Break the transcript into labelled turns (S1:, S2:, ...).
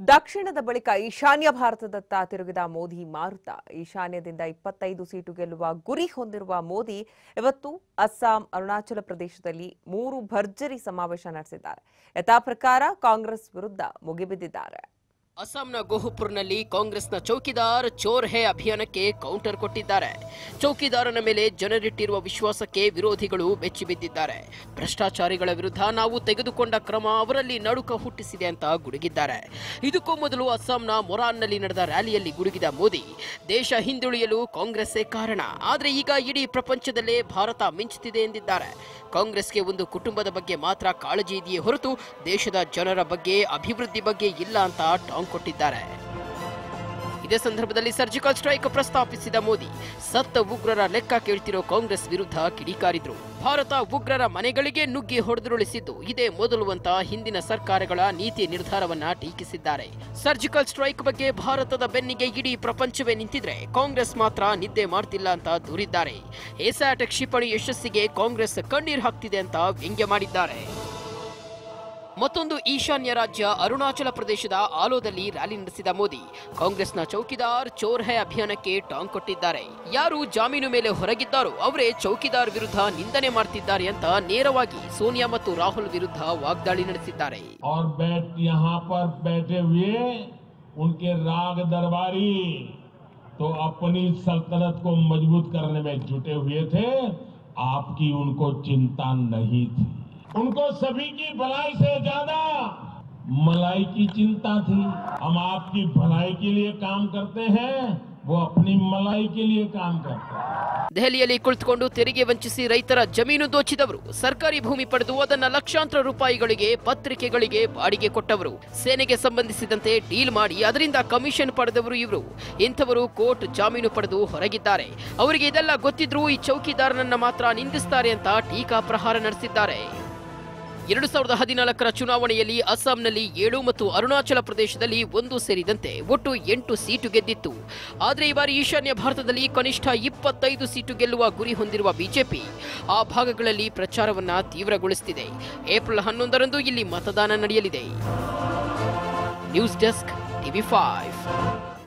S1: ದಕ್ಷಿಣದ ಬಳಿಕ ಈಶಾನ್ಯ ಭಾರತದತ್ತ ತಿರುಗಿದ ಮೋದಿ ಮಾರುತ. ಈಶಾನ್ಯದಿಂದ ಇಪ್ಪತ್ತೈದು ಸೀಟು ಗೆಲ್ಲುವ ಗುರಿ ಹೊಂದಿರುವ ಮೋದಿ ಇವತ್ತು ಅಸ್ಸಾಂ, ಅರುಣಾಚಲ ಪ್ರದೇಶದಲ್ಲಿ ಮೂರು ಭರ್ಜರಿ ಸಮಾವೇಶ ನಡೆಸಿದ್ದಾರೆ. ಯಥಾ ಪ್ರಕಾರ ಕಾಂಗ್ರೆಸ್ ವಿರುದ್ಧ ಮುಗಿಬಿದ್ದಿದ್ದಾರೆ.
S2: ಅಸ್ಸಾಂನ ಗೋಹುಪುರ್ನಲ್ಲಿ ಕಾಂಗ್ರೆಸ್ನ ಚೌಕಿದಾರ್ ಚೋರ್ ಹೇ ಅಭಿಯಾನಕ್ಕೆ ಕೌಂಟರ್ ಕೊಟ್ಟಿದ್ದಾರೆ. ಚೌಕಿದಾರನ ಮೇಲೆ ಜನರಿಟ್ಟಿರುವ ವಿಶ್ವಾಸಕ್ಕೆ ವಿರೋಧಿಗಳು ಬೆಚ್ಚಿಬಿದ್ದಿದ್ದಾರೆ ಭ್ರಷ್ಟಾಚಾರಿಗಳ ವಿರುದ್ಧ ನಾವು ತೆಗೆದುಕೊಂಡ ಕ್ರಮ ಅವರಲ್ಲಿ ನಡುಕ ಹುಟ್ಟಿಸಿದೆ ಅಂತ ಗುಡುಗಿದ್ದಾರೆ. ಇದಕ್ಕೂ ಮೊದಲು ಅಸ್ಸಾಂನ ಮೊರಾನ್ನಲ್ಲಿ ನಡೆದ ರ್ಯಾಲಿಯಲ್ಲಿ ಗುಡುಗಿದ ಮೋದಿ, ದೇಶ ಹಿಂದುಳಿಯಲು ಕಾಂಗ್ರೆಸ್ಸೇ ಕಾರಣ. ಆದರೆ ಈಗ ಇಡೀ ಪ್ರಪಂಚದಲ್ಲೇ ಭಾರತ ಮಿಂಚುತ್ತಿದೆ ಎಂದಿದ್ದಾರೆ. ಕಾಂಗ್ರೆಸ್ಗೆ ಒಂದು ಕುಟುಂಬದ ಬಗ್ಗೆ ಮಾತ್ರ ಕಾಳಜಿ ಇದೆಯೇ ಹೊರತು ದೇಶದ ಜನರ ಬಗ್ಗೆ, ಅಭಿವೃದ್ಧಿ ಬಗ್ಗೆ ಇಲ್ಲ ಅಂತ ಟಾಂಗ್ ಕೊಟ್ಟಿದ್ದಾರೆ. ಇದೇ ಸಂದರ್ಭದಲ್ಲಿ ಸರ್ಜಿಕಲ್ ಸ್ಟ್ರೈಕ್ ಪ್ರಸ್ತಾಪಿಸಿದ ಮೋದಿ. ಸತ್ತ ಉಗ್ರರ ಲೆಕ್ಕ ಕೇಳ್ತಿರೋ ಕಾಂಗ್ರೆಸ್ ವಿರುದ್ಧ ಕಿಡಿಕಾರಿದ್ರು. ಭಾರತ ಉಗ್ರರ ಮನೆಗಳಿಗೆ ನುಗ್ಗಿ ಹೊಡೆದುರುಳಿಸಿದ್ದು, ಇದೇ ಮೊದಲು ಹಿಂದಿನ ಸರ್ಕಾರಗಳ ನೀತಿ ನಿರ್ಧಾರವನ್ನ ಟೀಕಿಸಿದ್ದಾರೆ. ಸರ್ಜಿಕಲ್ ಸ್ಟ್ರೈಕ್ ಬಗ್ಗೆ ಭಾರತದ ಬೆನ್ನಿಗೆ ಇಡೀ ಪ್ರಪಂಚವೇ ನಿಂತಿದ್ರೆ ಕಾಂಗ್ರೆಸ್ ಮಾತ್ರ ನಿದ್ದೆ ಮಾಡ್ತಿಲ್ಲ ಅಂತ ದೂರಿದ್ದಾರೆ. ಎಸ್ಯಾಟ್ ಕ್ಷಿಪಣಿ ಯಶಸ್ಸಿಗೆ ಕಾಂಗ್ರೆಸ್ ಕಣ್ಣೀರು ಹಾಕ್ತಿದೆ ಅಂತ ವ್ಯಂಗ್ಯ ಮಾಡಿದ್ದಾರೆ. ಮತ್ತೊಂದು ಈಶಾನ್ಯ ರಾಜ್ಯ ಅರುಣಾಚಲ ಪ್ರದೇಶದ ಆಲೋದಲ್ಲಿ ರ್ಯಾಲಿ ನಡೆಸಿದ ಮೋದಿ ಕಾಂಗ್ರೆಸ್ನ ಚೌಕಿದಾರ್ ಚೋರ್ ಹೈ ಅಭಿಯಾನಕ್ಕೆ ಟಾಂಗ್ ಕೊಟ್ಟಿದ್ದಾರೆ ಯಾರು ಜಾಮೀನು ಮೇಲೆ ಹೊರಗಿದ್ದಾರೋ ಅವರೇ ಚೌಕಿದಾರ್ ವಿರುದ್ಧ ನಿಂದನೆ ಮಾಡ್ತಿದ್ದಾರೆ ಅಂತ ನೇರವಾಗಿ ಸೋನಿಯಾ ಮತ್ತು ರಾಹುಲ್ ವಿರುದ್ಧ ವಾಗ್ದಾಳಿ ನಡೆಸಿದ್ದಾರೆ
S3: और बैठ यहाँ पर बैठे हुए उनके राग दरबारी तो अपनी सल्तनत को मजबूत करने में जुटे हुए थे आपकी उनको चिंता नहीं थी उनको सभी की भलाई से ज्यादा मलाई की चिंता थी हम आपकी भलाई के लिए काम करते हैं वो अपनी मलाई के लिए काम करते हैं
S2: ದೆಹಲಿಯಲ್ಲಿ ಕುಳಿತುಕೊಂಡು ತೆರಿಗೆ ವಂಚಿಸಿ ರೈತರ ಜಮೀನು ದೋಚಿದವರು ಸರ್ಕಾರಿ ಭೂಮಿ ಪಡೆದು ಅದನ್ನ ಲಕ್ಷಾಂತರ ರೂಪಾಯಿಗಳಿಗೆ ಪತ್ರಿಕೆಗಳಿಗೆ ಬಾಡಿಗೆ ಕೊಟ್ಟವರು ಸೇನೆಗೆ ಸಂಬಂಧಿಸಿದಂತೆ ಡೀಲ್ ಮಾಡಿ ಅದರಿಂದ ಕಮಿಷನ್ ಪಡೆದವರು ಇವರು ಇಂಥವರು ಕೋರ್ಟ್ ಜಾಮೀನು ಪಡೆದು ಹೊರಗಿದ್ದಾರೆ ಅವರಿಗೆ ಇದೆಲ್ಲ ಗೊತ್ತಿದ್ರೂ ಈ ಚೌಕಿದಾರನನ್ನ ಮಾತ್ರ ನಿಂದಿಸ್ತಾರೆ ಅಂತ ಟೀಕಾ ಪ್ರಹಾರ ನಡೆಸಿದ್ದಾರೆ ಎರಡು ಸಾವಿರದ ಹದಿನಾಲ್ಕರ ಚುನಾವಣೆಯಲ್ಲಿ ಅಸ್ಸಾಂನಲ್ಲಿ ಏಳು ಮತ್ತು ಅರುಣಾಚಲ ಪ್ರದೇಶದಲ್ಲಿ ಒಂದು ಸೇರಿದಂತೆ ಒಟ್ಟು ಎಂಟು ಸೀಟು ಗೆದ್ದಿತ್ತು. ಆದರೆ ಈ ಬಾರಿ ಈಶಾನ್ಯ ಭಾರತದಲ್ಲಿ ಕನಿಷ್ಠ ಇಪ್ಪತ್ತೈದು ಸೀಟು ಗೆಲ್ಲುವ ಗುರಿ ಹೊಂದಿರುವ ಬಿಜೆಪಿ ಆ ಭಾಗಗಳಲ್ಲಿ ಪ್ರಚಾರವನ್ನು ತೀವ್ರಗೊಳಿಸುತ್ತಿದೆ ಏಪ್ರಿಲ್ ಹನ್ನೊಂದರಂದು ಇಲ್ಲಿ ಮತದಾನ ನಡೆಯಲಿದೆ. News desk TV five.